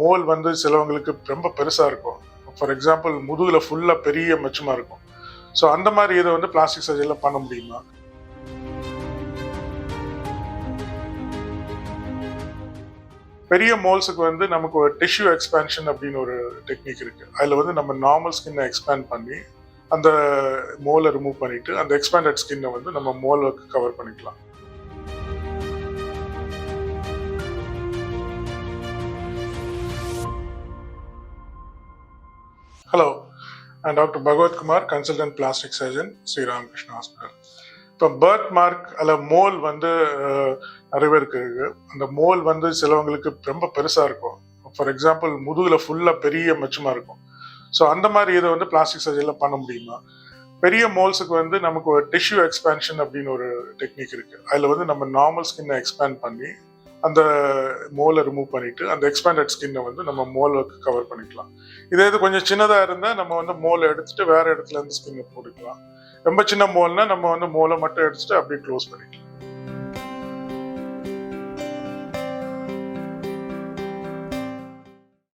Mole வந்து சிலவங்களுக்கு ரொம்ப பெருசாக இருக்கும். ஃபார் எக்ஸாம்பிள் முதுகில் ஃபுல்லாக பெரிய மச்சமாக இருக்கும். ஸோ அந்த மாதிரி இதை வந்து பிளாஸ்டிக் சர்ஜரியில் பண்ண முடியுமா? பெரிய மோல்ஸுக்கு வந்து நமக்கு ஒரு டிஷ்யூ எக்ஸ்பேன்ஷன் அப்படின்னு ஒரு டெக்னிக் இருக்குது அதில் வந்து நம்ம நார்மல் ஸ்கின்னை எக்ஸ்பேண்ட் பண்ணி அந்த மோலை ரிமூவ் பண்ணிட்டு அந்த எக்ஸ்பேண்டட் ஸ்கின்னை வந்து நம்ம மோலுக்கு கவர் பண்ணிக்கலாம். ஹலோ நான் doctor Bhagavathkumar consultant plastic surgeon Sriramakrishna hospital இப்போ பர்த் மார்க் அல்ல மோல் வந்து நிறைய பேருக்கு இருக்கு. அந்த மோல் வந்து சிலவங்களுக்கு ரொம்ப பெருசாக இருக்கும். ஃபார் எக்ஸாம்பிள் முதுகில் ஃபுல்லாக பெரிய மச்சமாக இருக்கும். ஸோ அந்த மாதிரி இதை வந்து பிளாஸ்டிக் சர்ஜரியில் பண்ண முடியுமா? பெரிய மோல்ஸுக்கு வந்து நமக்கு ஒரு டிஷ்யூ எக்ஸ்பேன்ஷன் அப்படின்னு ஒரு டெக்னிக் இருக்குது அதில் வந்து நம்ம நார்மல் ஸ்கின்னை எக்ஸ்பேண்ட் பண்ணி அந்த மோலை ரிமூவ் பண்ணிட்டு அந்த எக்ஸ்பேண்டட் ஸ்கின்னை வந்து நம்ம மோலுக்கு கவர் பண்ணிக்கலாம். இதே இது கொஞ்சம் சின்னதாக இருந்தால் நம்ம வந்து மோலை எடுத்துட்டு வேற இடத்துல இருந்து ஸ்கின்னை போட்டுக்கலாம். ரொம்ப சின்ன மோல்னா நம்ம வந்து மோலை மட்டும் எடுத்துட்டு அப்படியே க்ளோஸ் பண்ணிக்கலாம்.